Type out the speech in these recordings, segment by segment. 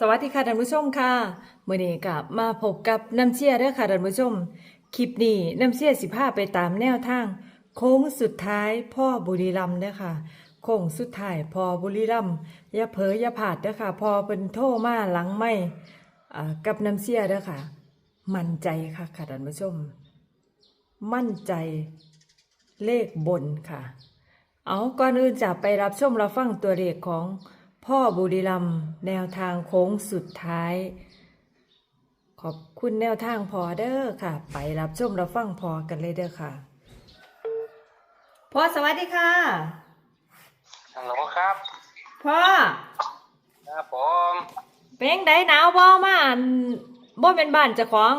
สวัสดีค่ะท่านผู้ชมค่ะมื้อนี้กลับมาพบกับน้ำเชี่ยเด้อค่ะท่านผู้ชม คลิปนี้น้ำเชี่ยสิพาไปตามแนวทาง โค้งสุดท้ายพ่อบุรีรัมย์เด้อค่ะ โค้งสุดท้ายพ่อบุรีรัมย์อย่าเผลออย่าผาดเด้อค่ะพอเป็นโทมาหลังไม่กับน้ำเชี่ยเด้อค่ะ มั่นใจค่ะค่ะท่านผู้ชม มั่นใจเลขบนค่ะ เอาก่อนอื่นจะไปรับชมรับฟังตัวเลขของ พ่อบุรีรัมย์แนวทางโค้งสุดท้าย ขอบคุณแนวทางพอเด้อค่ะ ไปรับชมรับฟังพอกันเลยเด้อค่ะพ่อสวัสดีค่ะฮัลโหลครับ พ่อครับผมเป็นไดหนาวบ่มาอันบ่เป็นบ้านเจ้าของ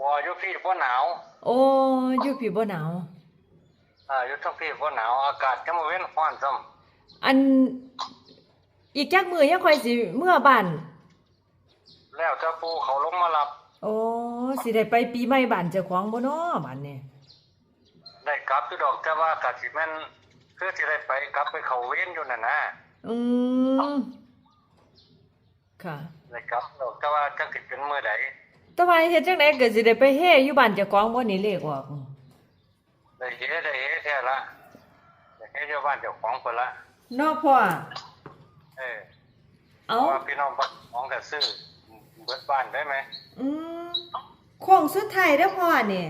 บออยู่พี่บ่หนาวโอ้อยู่พี่บ่หนาวอ่าอยู่ทั้งพี่บ่หนาวอากาศจะมาเว้นร้อนซ้ อันอีกจักมือยังค่อยสิเมื่อบ้านำแล้วถ้าปูเขาลงมารับ โอ้สิได้ไปปีใหม่บ้านเจ้าของบ่น้อบ้านนี่ได้กลับอยู่ดอกแต่ว่ากะสิแม่นคือสิได้ไปกลับไปเขาเว้นอยู่นั่นนะอืมค่ะ ได้กลับดอกแต่ว่าจักสิเป็นมื้อใดแต่ว่าเฮ็ดจังไดก็สิได้ไปเฮ่อยู่บ้านเจ้าของบ่นี่เลขออกได้เฮ็ดได้เฮ็ดแท้ละได้เฮ็ดอยู่บ้านเจ้าของพุ่นละ เนอกพ่อ เออเอาเพราะว่าพี่น้องบ้านของก็ซื้อเบิดบ้านได้ไหมอืมโค้งสุดท้ายเด้อพ่อนี่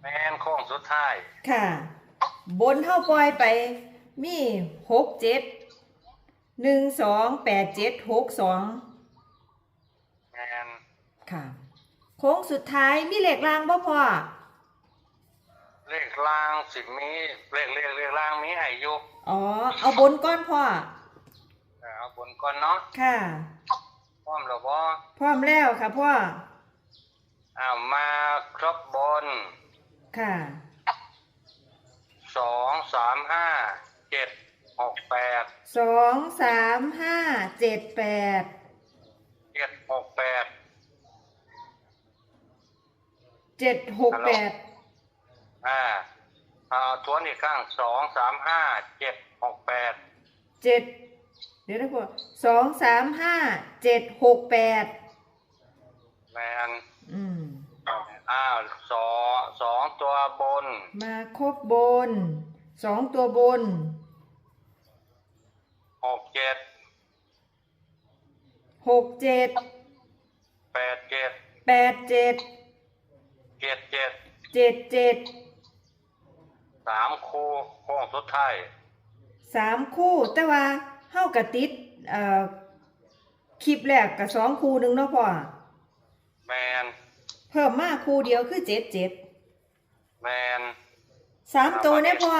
แม่นโค้งสุดท้ายค่ะ บนเฮาปล่อยไป มีหกเจ็ดหนึ่งสองแปดเจ็ดหกสองแม่นค่ะ โค้งสุดท้ายมีเลขรางบ่พ่อเลขล่างสิมีเลขเลขเลขล่างมีให้อยู่ อ๋อ เอาบนก้อนพ่อ เออเอาบนก่อนเนาะค่ะ พร้อมแล้วบ่พร้อมแล้วค่ะพ่อ อ้าวมาครบบนค่ะ สองสามห้าเจ็ดหกแปดสองสามห้าเจ็ดแปด เจ็ดหกแปดเจ็ดหกแปด อ่าเอาทวนอีกครั้งสองสามห้าเจ็ด หกแปดเจ็ดเดี๋ยวนะพ่อสองสามห้าเจ็ดหกแปดแมนอืม อ้าวสองสองตัวบน มาครบบนสองตัวบนหกเจ็ดหกเจ็ดแปดเจ็ดแปดเจ็ดเจ็ดเจ็ดเจ็ดเจ็ดสามคู่โค้งสุดท้าย สามคู่แต่ว่าเฮ้ากะติดเอ่อคลิปแรกกับสองคู่หนึ่งเนาะพ่อแมนเพิ่มมาคู่เดียวคือเจ็ดเจ็ดแมนสามตัวเนี่ยพ่อ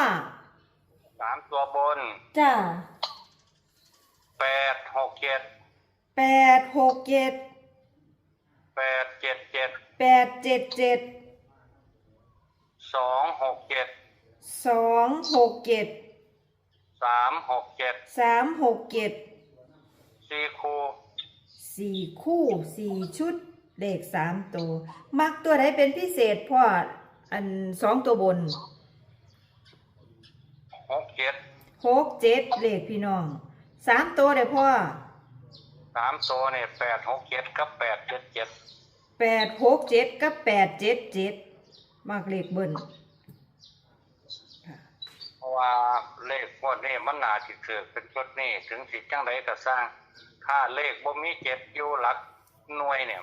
สามตัวบนจ้าแปดหกเจ็ดแปดหกเจ็ดแปดเจ็ดเจ็ดแปดเจ็ดเจ็ดสองหกเจ็ดสองหกเจ็ด สามหกเจ็ดสามหกเจ็ดสี่คู่สี่คู่สี่ชุดเลขสามตัว มักตัวไหนเป็นพิเศษพ่ออันสองตัวบนหกเจ็ดหกเจ็ดเลขพี่น้องสามตัวเลยพ่อสามตัวเนี่ยแปดหกเจ็ดกับแปดเจ็ดเจ็ดแปดหกเจ็ดกับแปดเจ็ดเจ็ดมักเลขเบิ้ลค่ะเพราะ ว่าเลขพวกนี้มันน่าจิเถือเป็นชุดนี้ถึงสิจังไดก็สร้างถ้าเลขบ่มีเจ็ดอยู่หลักหน่วยเนี่ย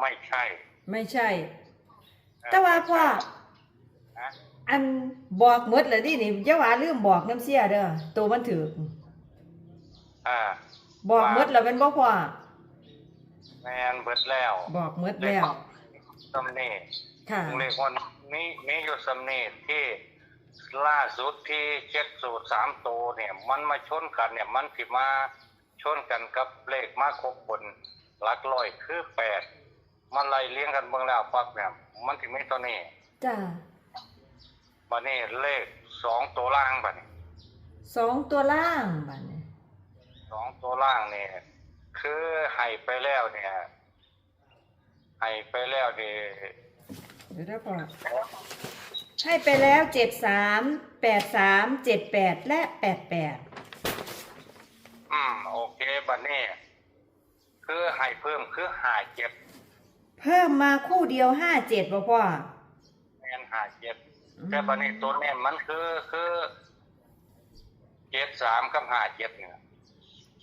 ไม่ใช่ ไม่ใช่ แต่ว่าพ่อนะอันบอกหมดเลยดินี่อย่าว่าลืมบอกน้ำเสียเด้อตัวมันถืออ่าบอกหมดแล้วเป็นบ่พ่อแมนเบิดแล้ว บอกหมดแล้วสำเนีค่ะเลขวันนี้มีอยู่สำเนีที่ ล่าสุดที่เช็คสูตรสามตัวเนี่ย มันมาชนกันเนี่ย มันสิมาชนกันกับเลขมาครบบนหลักร้อยคือแปดมันไล่เลี้ยงกันเบิ่งแล้วปั๊บเนี่ยมันถึงไม่ตัวนี้จ้าบัดนี้เลขสองตัวล่างบัดนี้สองตัวล่างบัดนี้สองตัวล่างเนี่ยคือให้ไปแล้วเนี่ยให้ไปแล้วนี่เดี๋ยวนะพ่อ ให้ไปแล้วเจ็ดสามแปดสามเจ็ดแปดและแปดแปดอืมโอเคบัดนี้คือให้เพิ่มคือหาเจ็ดเพิ่มมาคู่เดียวห้าเจ็ดบ่พ่อแมนหาเจ็ดแต่บันนี้ตัวเนี่ยมันคือคือเจ็ดสามกับหาเจ็ดเนี่ย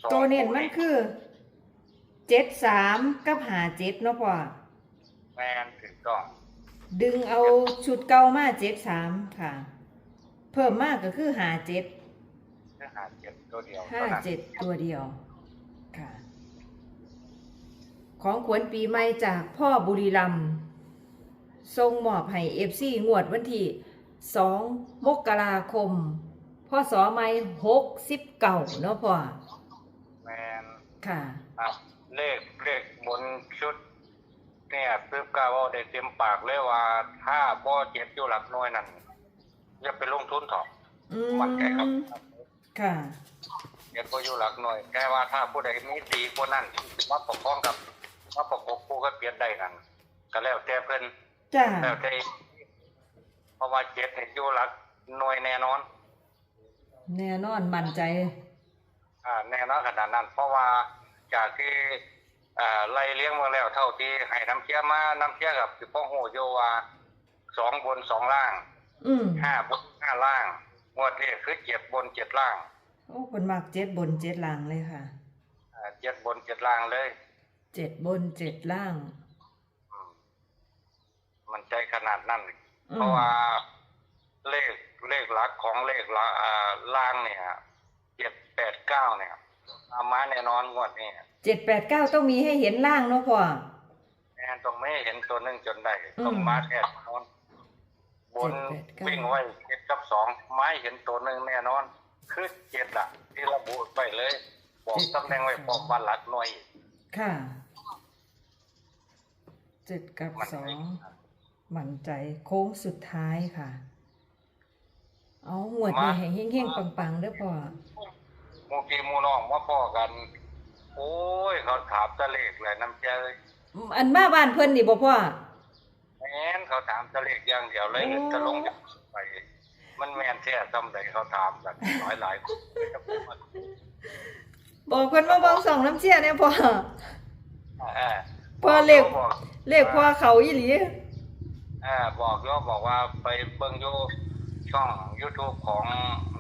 สองตัวเน้นมันคือเจ็ดสามกับหาเจ็ดเนาะพ่อแมนถึงต้อง ดึงเอาชุดเก่ามาเจ็ดสามค่ะ เพิ่มมากก็คือหาเจ็ดคือหาเจ็ดตัวเดียวห้าเท่านั้นเจ็ดตัวเดียวค่ะ ของขวัญปีใหม่จากพ่อบุรีรัมย์ทรงมอบให้เอฟซีงวดวันที่สองมกราคมพ่อสอไม่หกสิบเก่าเนาะพ่อแมนค่ะอะเลขเลขบนชุด เนี่ยปึ๊บก้าวาได้เต็มปากเลยว่าถ้าบ่เจ็ดอยู่หลักหน่วยนั่นอย่าไปลงทุนถอกอืมมันใจครับค่ะเดี๋ยวก็อยู่หลักหน่วยแค่ว่าถ้าผู้ใดมีดีคนนั้นมาปกครองกับมาประกบผู้ก็เปลี่ยนได้นั่นก็แล้วแต่เพิ่นจ้า แล้วแต่เพราะว่าเจ็ดเนี่ยอยู่หลักหน่วยแน่นอน แน่นอนมั่นใจ อ่าแน่นอนขนาดนั้น เพราะว่าจากที่ อ่าไล่เลี้ยงมาแล้วเท่าที่ให้น้ำเชี่ยมาน้ำเชี่ยกับสิพ่อโหโยว่าสองบนสองล่างอืมห้าบนห้าล่างงวดนี้คือเจ็ดบนเจ็ดล่างโอ้คนมากเจ็ดบนเจ็ดล่างเลยค่ะอ่าเจ็ดบนเจ็ดล่างเลย เจ็ดบนเจ็ดล่างอืมมันใจขนาดนั้น อืมเพราะว่าเลขเลขหลักของเลขละอ่าล่างเนี่ยเจ็ดแปดเก้าเนี่ยเอามาแน่นอนงวดนี้ เจ็ดแปดเก้าต้องมีให้เห็นล่างเนาะพ่อแน่ต้องไม่เห็นตัวหนึงจนได้อืมต้องมาแค่นอน บนเจ็ดแปดเก้า วิ่งไว้เจ็ดกับสองไม้เห็นตัวหนึ่งแน่นอน คือเจ็ดละที่ระบุไปเลย บอกตำแหน่งไว้พร้อมบ้านหลักหน่วยค่ะเจ็ดกับมันสองมั่นใจโค้งสุดท้ายค่ะ เอาหวดนี่ให้เฮงๆปังๆเด้อพ่อ หมูพี่หมูน้องมาพ่อกัน โอ้ย เขาถามตะเลขเลยน้ำใจอันมาบ้านเพิ่นนี่บ่พ่อ แม่นเขาถามตะเลขอย่างเดียวเลยโอ้ จะลงจากไป มันแม่นแท้ทำใดเขาถามกันหลายหลายๆคนบอกเพิ่นมาบอกสองน้ำเชี่ยเนี่ยพ่อ เออพ่อเลข บอกเลขพ่อเขาอีหลีเออบอกโยบอกว่าไปเบิ่งอยู่ช่อง YouTube ของ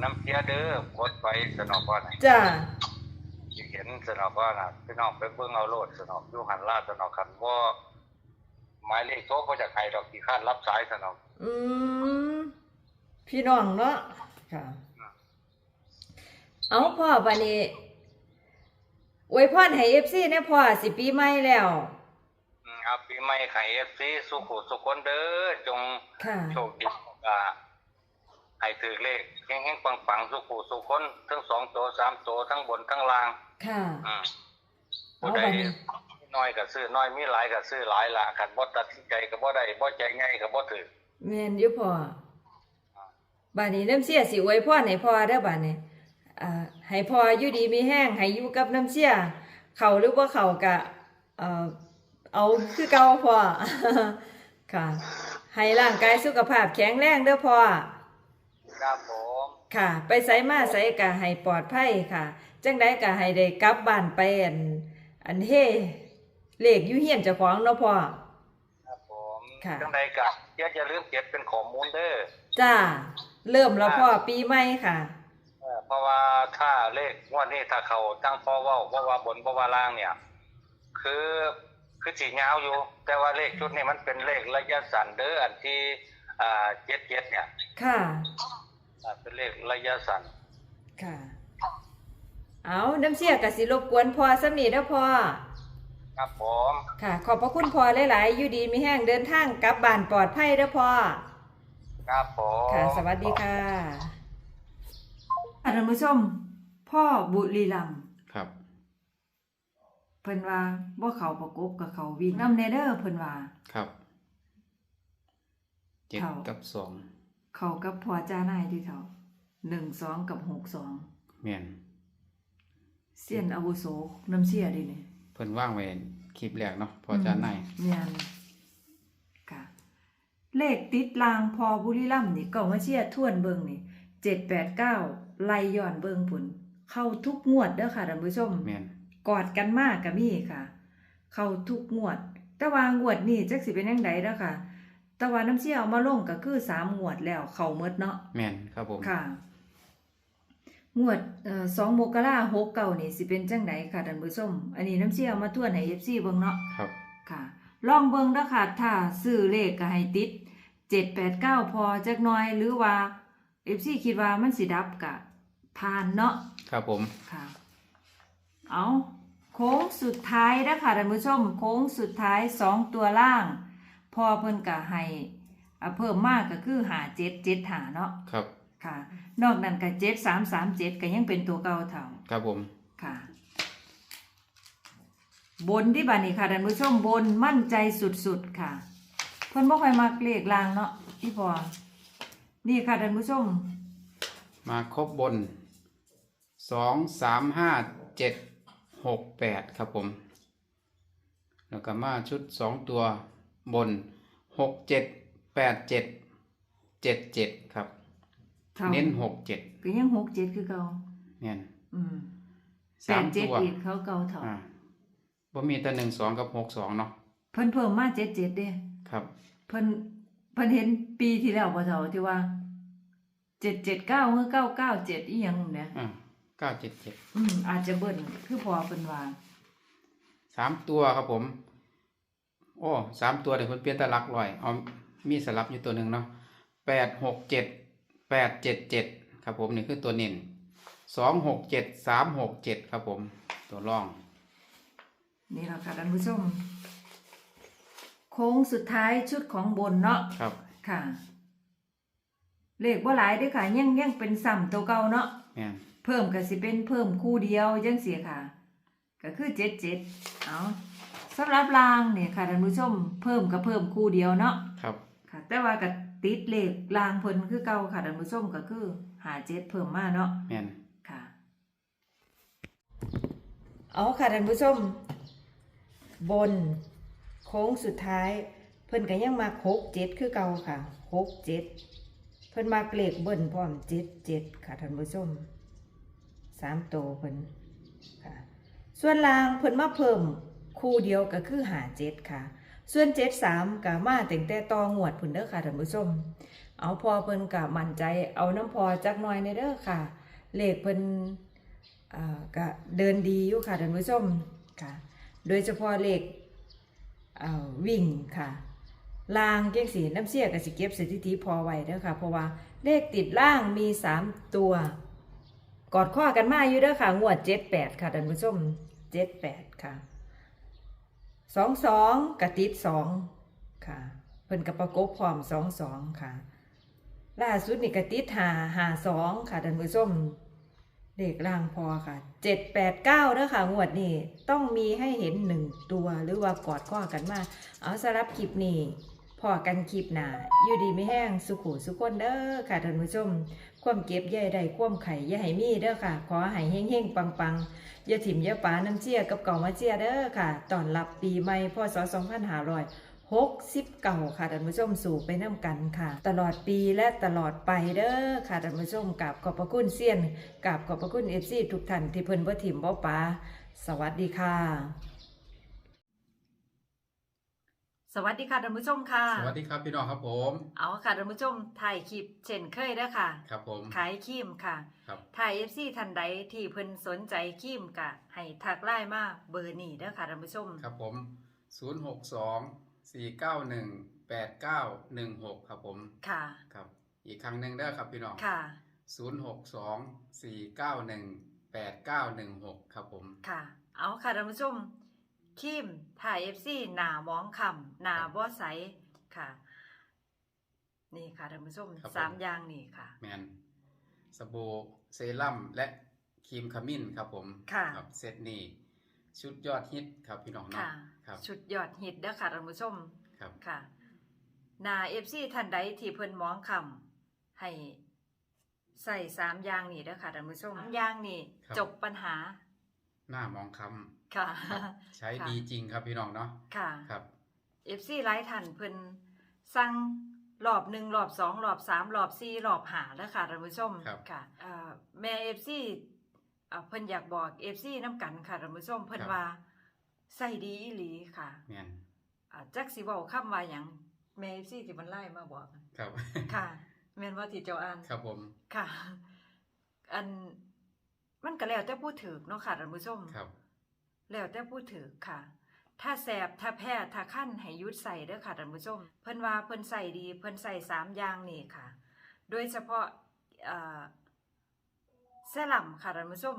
น้ำเพียเด้อกดไปสนอกว่าน่ะจ้า สิเห็นสนอกว่าน่ะพี่น้องไปเบิ่งเอาโลดสนอกอยู่หันลาดสนอกคันบ่หมายเลขโทรบ่จากใครดอกที่คาดรับสายสนอกอืมพี่น้องเนาะค่ะ เอาพ่อบัดนี้อวยพรให้ FC เนี่ยพ่อสิปีใหม่แล้วอืมเอาปีใหม่ไข่ FC สุขุสุขคนเด้อจงค่ะ โชคดีอ่า ให้ถือเลขแห้งๆปังๆสุขุสุขคน ทั้งสองตัวสามตัวทั้งบนทั้งล่างค่ะอืมเอาผู้ใดบัดนี้น้อยก็ซื้อน้อยมีหลายก็ซื้อหลายละคันบ่ตัดสินใจก็บ่ได้บ่ใจง่ายก็บ่ถือแม่นอยู่พ่อบัดนี้น้ำเสียสิอวยพรให้พ่อเด้อบัดนี้อ่าให้พ่ออยู่ดีมีแห้งให้อยู่กับน้ำเสียเขาหรือบ่เขาก็เอ่อเอาคือเก่าพ่อค่ะให้ร่างกายสุขภาพแข็งแรงเด้อพ่อ ครับผมค่ะ ไปไสมาไสก็ให้ปลอดภัยค่ะจังไดก็ให้ได้กลับบ้านไปอันอันเฮเลขอยู่เฮียนเจ้าของเนาะพ่อ ครับผมค่ะ จังใดก็อย่าอย่าลืมเก็บเป็นข้อมูลเด้อจ้า เริ่มแล้วพ่อปีใหม่ค่ะ เออเพราะว่าถ้าเลขงวดนี้ถ้าเขาตั้งพอเว้าเพราะว่าบนเพราะว่าล่างเนี่ย คือคือสียาวอยู่ แต่ว่าเลขชุดนี้มันเป็นเลขระยะสั้นเด้ออันที่อ่าเจ็ดเจ็ดเนี่ย ค่ะอ่า เป็นเลขระยะสั้นค่ะ เอาน้ำเสียกสิรบกวนพ่อสำนีเด้อพ่อครับผมค่ะ ขอบพระคุณพ่อหลายๆอยู่ดีมีแห้งเดินทางกลับบ้านปลอดภัยเด้อพ่อครับผมค่ะ สวัสดีค่ะท่านผู้ชมพ่อบุรีรัมย์ครับ เพิ่นว่าบ่เขาประกบกับเขาวิ่งนำแนเด้อเพิ่นว่าครับเจ็ดเท่ากับสอง เขากับพ่อจ้านายที่เท่า1 2กับ6 2แม่นเสียนอาวุโสน้ำเสียดินี่เพิ่นว่างไว้คลิปแรกเนาะพอจานในายแม่นค่ะ เลขติดลางพอบุรีรัมย์นี่ก็มาเชียร์ทวนเบิงนี่789ไล่ย้อนเบิงผลเข้าทุกงวดเด้อค่ะท่านผู้ชมแม่นกอดกันมากกับมี่ค่ะ เข้าทุกงวด แต่ว่างวดนี้จักสิเป็นยังไงแล้วค่ะ แต่ว่าน้ำเชี่ยวเอามาลงก็คือสามงวดแล้วเข้าหมดเนาะแม่นครับผมค่ะ งวดเอ่อสองมกราหกเก่านี่สิเป็นจังไดค่ะท่านผู้ชมอันนี้น้ำเชี่ยวมาทวนให้ FC เบิ่งเนาะครับค่ะ ลองเบิ่งเด้อค่ะถ้าซื้อเลขก็ให้ติด789พอจักหน่อยหรือว่า FC คิดว่ามันสิดับก็ผ่านเนาะครับผมค่ะ เอาโค้งสุดท้ายนะคะท่านผู้ชม โค้งสุดท้ายสองตัวล่าง พอเพิ่นก็ให้อ่าเพิ่มมากก็คือหาเจ็ดเจ็ดหาเนาะครับค่ะ นอกนั้นก็เจ็ดสามสามเจ็ดก็ยังเป็นตัวเก่าเท่าครับผมค่ะ บนที่บานี้ค่ะท่านผู้ชมบนมั่นใจสุดๆค่ะ เพิ่นบ่ค่อยมักเลขลางเนาะพี่พอนี่ค่ะท่านผู้ชม มาครบบนสองสามห้าเจ็ดหกแปดครับผม แล้วก็มาชุดสองตัว บนหกเจ็ดแปดเจ็ดเจ็ดเจ็ดครับเท่าเน้นหกเจ็ดก็ยังหกเจ็ดคือเก่าเนี่ยอืมแปสามดเจ็ดตัวอีกเขาเก่าเท่าอ่าบ่มีแต่หนึ่งสองกับหกสองเนาะเพิ่นเพิ่มมาเจ็ดเจ็ดเด้ครับเพิ่นเพิ่นเห็นปีที่แล้วบ่เท่าที่ว่าเจ็ดเจ็ดเก้าเมื่อเก้าเก้าเจ็ดอีหยังเนี่ยอ่าเก้าเจ็ดเจ็ดอืมอาจจะเบิ่นคือพอเพิ่นว่าสามตัวครับผมโอ้สามตัวเดี๋ยวคนเปลี่ยนตะลักลอยเอามีสลับอยู่ตัวหนึ่งเนาะแปดหกเจ็ดแปดเจ็ดเจ็ดครับผมนี่คือตัวเน้นสองหกเจ็ดสามหกเจ็ดครับผม ตัวร่อง นี่แหละค่ะท่านผู้ชม โค้งสุดท้ายชุดของบนเนาะครับ ค่ะ เลขบ่หลายเด้อค่ะยังยังเป็นซ้ำตัวเก่าเนาะแม่นเพิ่มก็สิเป็นเพิ่มคู่เดียวจังซี่ค่ะ ก็คือเจ็ดเจ็ดเอา สำหรับรางเนี่ยค่ะท่านผู้ชมเพิ่มก็เพิ่มคู่เดียวเนาะครับค่ะ แต่ว่าก็ติดเลขรางเพิ่นคือเก่าค่ะท่านผู้ชมก็คือหาเจ็ดเพิ่มมาเนาะแม่นค่ะ เอาค่ะท่านผู้ชม บนโค้งสุดท้าย เพิ่นก็ยังมาโคกเจ็ดคือเก่าค่ะโคกเจ็ดเพิ่นมาเกลกเบิ่นพร้อมเจ็ดเจ็ดค่ะท่านผู้ชมสามโตวเพิ่นค่ะ ส่วนลางเพิ่นมาเพิ่ม คู่เดียวก็คือหาเจ็ดค่ะ ส่วนเจ็ดสามก็มาแต่งแต่ตองวดพุ่นเด้อค่ะท่านผู้ชม เอาพอเพิ่นก็มั่นใจเอาน้ำพอจักน่อยในเด้อค่ะ เลขเพิ่นอ่าก็เดินดีอยู่ค่ะท่านผู้ชมค่ะ โดยเฉพาะเลขวิ่งค่ะลางเก่งสีน้ำเสียกับสิเก็บสถิติพอไว้เด้อค่ะ เพราะว่าเลขติดล่างมีสามตัว กอดข้อกันมาอยู่เด้อค่ะ งวดเจ็ดแปดค่ะท่านผู้ชมเจ็ดแปดค่ะ สองสองกระติดสองค่ะ เพิ่นกับประกบพร้อมสองสองค่ะ ล่าสุดนี่กระติดหาหาสองค่ะท่านผู้ชมเลขล่างพอค่ะเจ็ดแปดเก้าเด้อค่ะงวดนี้ต้องมีให้เห็นหนึ่งตัวหรือว่ากอดข้อกันมา เอาสำหรับคลิปนี้พอกันคลิปหนาอยู่ดีไม่แห้งสุขุสุขคนเด้อค่ะท่านผู้ชม ความเก็บย่าใดความไข่ย่าให้มีเด้อค่ะ ขอให้เฮงๆปังๆอย่าถิ่มอย่าปาน้ำเชี่ยกับเก่ามาเชี่ยเด้อค่ะตอนรับปีใหม่พศ2500หกสิบเก่าค่ะท่านผู้ชมสู่ไปน้ำกันค่ะ ตลอดปีและตลอดไปเด้อค่ะท่านผู้ชมกับขอบพระคุณเซียนกับขอบพระคุณเอฟซีทุกท่านที่เพิ่นบ่ถิ่มบ่ปาสวัสดีค่ะ สวัสดีค่ะท่านผู้ชมค่ะ สวัสดีครับพี่น้องครับผม เอาค่ะท่านผู้ชมถ่ายคลิปเช่นเคยเด้อค่ะ ครับผม ขายครีมค่ะ ครับถ่ายเอฟซีทันใดที่เพิ่นสนใจครีมกะ ให้ทักไลน์มาเบอร์นี้เด้อค่ะท่านผู้ชม ครับผมศูนย์หกสองสี่เก้าหนึ่งแปดเก้าหนึ่งหกครับผม ค่ะ ครับ อีกครั้งหนึ่งเด้อครับพี่น้อง ค่ะศูนย์หกสองสี่เก้าหนึ่งแปดเก้าหนึ่งหกครับผม ค่ะ เอาค่ะท่านผู้ชม ครีมถ่ายเอฟซีหน้ามองคำหน้าบ่ใสค่ะ นี่ค่ะท่านผู้ชมครับผม สามอย่างนี่ค่ะ แมนสบู่เซรั่มและครีมขมิ้นครับผมค่ะครับเซตนี้ชุดยอดฮิตครับพี่น้องเนาะค่ะ ครับชุดยอดฮิตเด้อค่ะท่านผู้ชม ครับ ค่ะหนาเอฟซีท่านใดที่เพิ่นมองคำให้ใส่สามอย่างนี่เด้อค่ะท่านผู้ชมสามอย่างนี่ครับ จบปัญหาหน้ามองคค่ะำ ครับใช้ค่ะดีจริงครับพี่น้องเนาะค่ะ ครับ เอฟซีไลท์ทันเพิ่นสั่งรอบหนึ่งรอบสองรอบสามรอบสี่รอบหาแล้วค่ะท่านผู้ชมครับ ค่ะเอ่อแม่เอฟซีอ่าเพิ่นอยากบอก FC น้ำกันค่ะท่านผู้ชมเพิ่นครับ ว่าใส่ดีอีหลีค่ะแม่นอ่าจักสิเว้าคำว่าหยังแม่ FC ที่มันไล่มาบอก ครับ ค่ะ แม่นว่าที่เจ้าอ่าน ครับผม ค่ะ อันมันก็แล้วแต่ผู้ถือเนาะค่ะท่านผู้ชม ครับ แล้วแต่ผู้ถือค่ะ ถ้าแสบถ้าแพ้ถ้าขั้นให้หยุดใส่เด้อค่ะท่านผู้ชม เพิ่นว่าเพิ่นใส่ดี เพิ่นใส่สามอย่างนี่ค่ะ โดยเฉพาะเอ่อเสอลัมค่ะท่านผู้ชม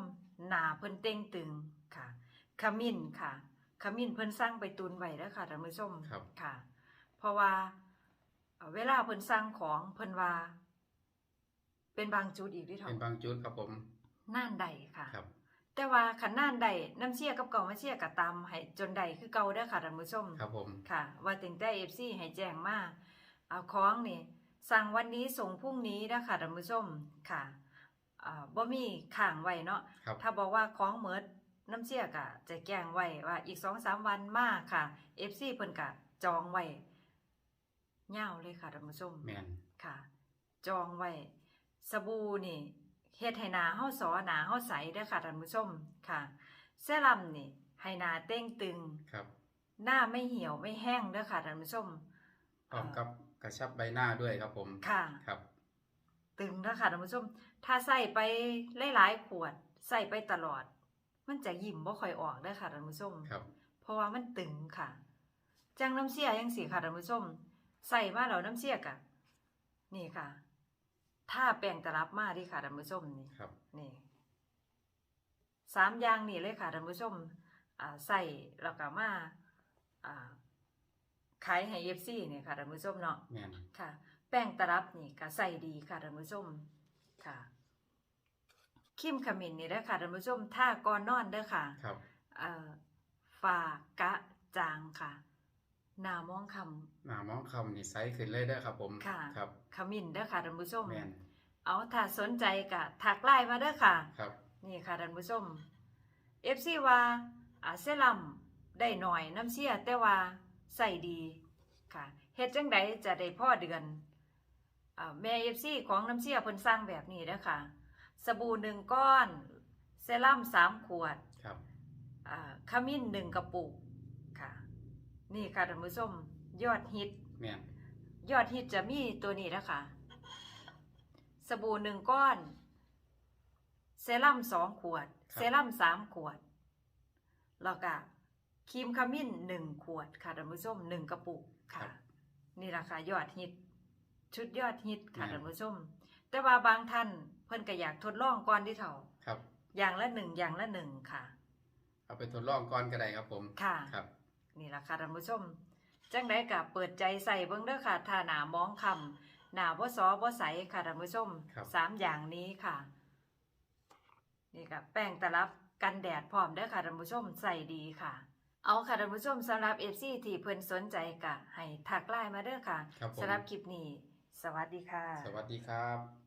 หนาเพิ่นเต่งตึงค่ะขมิ้นค่ะขมิ้นเพิ่นสั่งไปตุนไว้เด้อค่ะท่านผู้ชมครับค่ะ เพราะว่าเอ่อเวลาเพิ่นสั่งของเพิ่นว่า เป็นบางจุดอีกที่เท่าเป็นบางจุดครับผมน่านใดค่ะครับ แต่ว่าขันน่านใดน้ำเชี่ยกับเก่ามาเชี่ยกับตามให้จนใดคือเก่าเด้อค่ะท่านผู้ชมครับผมค่ะ ว่าถึงได้ FC ให้แจ้งมาเอาของนี่สั่งวันนี้ส่งพรุ่งนี้นะค่ะท่านผู้ชมค่ะอ่าบ่มีข้างไว้เนาะครับถ้าบอกว่าของเหมิดน้ำเชี่ยกะจะแจ้งไว้ว่าอีก2-3วันมาค่ะ FC เพิ่นกะจองไว้ยาวเลยค่ะท่านผู้ชมแม่นค่ะ จองไว้สบู่นี่ เฮ็ดให้หนาเฮาสอหนาเฮาใสเด้อค่ะท่านผู้ชมค่ะเซรั่มนี่ให้หนาเต้งตึง ครับ หน้าไม่เหี่ยวไม่แห้งเด้อค่ะท่านผู้ชมพร้อมกับกระชับใบหน้าด้วยครับผมค่ะครับ ตึงเด้อค่ะท่านผู้ชม ถ้าใส่ไปหลายๆขวด ใส่ไปตลอด มันจะยิ้มบ่ค่อยออกเด้อค่ะท่านผู้ชมครับ เพราะว่ามันตึงค่ะ จังน้ำเสียยังสีค่ะท่านผู้ชมใส่มาแล้วน้ำเสียกะนี่ค่ะ ถ้าแป้งตลับมาดิค่ะท่านผู้ชมนี่ครับ นี่สามอย่างนี่เลยค่ะท่านผู้ชมอ่าใส่แล้วก็มาอ่าขายให้เอฟซีเนี่ยค่ะท่านผู้ชมเนาะแม่นค่ะ แป้งตลับนี่ก็ใส่ดีค่ะท่านผู้ชมค่ะคิมขมิ้นนี่เด้อค่ะท่านผู้ชมถ้าก่อนนอนเด้อค่ะ ครับ เอ่อฝากะจางค่ะห นามองคหน้ามองคำนี่ไซส์ขึ้นเลยได้อครับผมค่ะครับำขมิ้นเด้อค่ะท่านผู้ชมแม่นเอาถ้าสนใจกะถักไลน์มาเด้อค่ะครับ นี่ค่ะท่านผู้ชม FC ว่าอาเซรั่มได้หน่อยน้ำเสียแต่ว่าใส่ดีค่ะเฮ็ดจังใดจะได้พ่อเดือนอ่าแม่ FC ของน้ำเสียเพิ่นสร้างแบบนี้เด้อค่ะ สบู่หนึ่งก้อน เซรั่มสามขวดครับอ่าขมิ้นหนึ่งกระปุกค่ะ นี่ค่ะท่านผู้ชมยอดฮิต แม่นยอดฮิตจะมีตัวนี้นะคะสบู่หนึ่งก้อน เซรั่มสองขวด เซรั่มสามขวด แล้วก็ครีมขมิ้นหนึ่งขวดค่ะท่านผู้ชมหนึ่งกระปุกค่ะ นี่ราคายอดฮิต ชุดยอดฮิตค่ะท่านผู้ชม แต่ว่าบางท่านเพิ่นก็อยากทดลองก่อนที่เถ่าครับ อย่างละหนึ่งอย่างละหนึ่งค่ะ เอาไปทดลองก่อนก็ได้ครับผมค่ะครับ นี่ล่ะค่ะท่านผู้ชม จังไดก็เปิดใจใส่เบิ่งเด้อค่ะถ้าหนามองคำหนาบ่ซอบ่ใสค่ะท่านผู้ชมครับ สามอย่างนี้ค่ะ นี่ค่ะแป้งตลับกันแดดพร้อมเด้อค่ะท่านผู้ชมใส่ดีค่ะ เอาค่ะท่านผู้ชมสำหรับ FC ที่เพิ่นสนใจก็ให้ทักไลน์มาเด้อค่ะครับผม สำหรับคลิปนี้ สวัสดีค่ะ สวัสดีครับ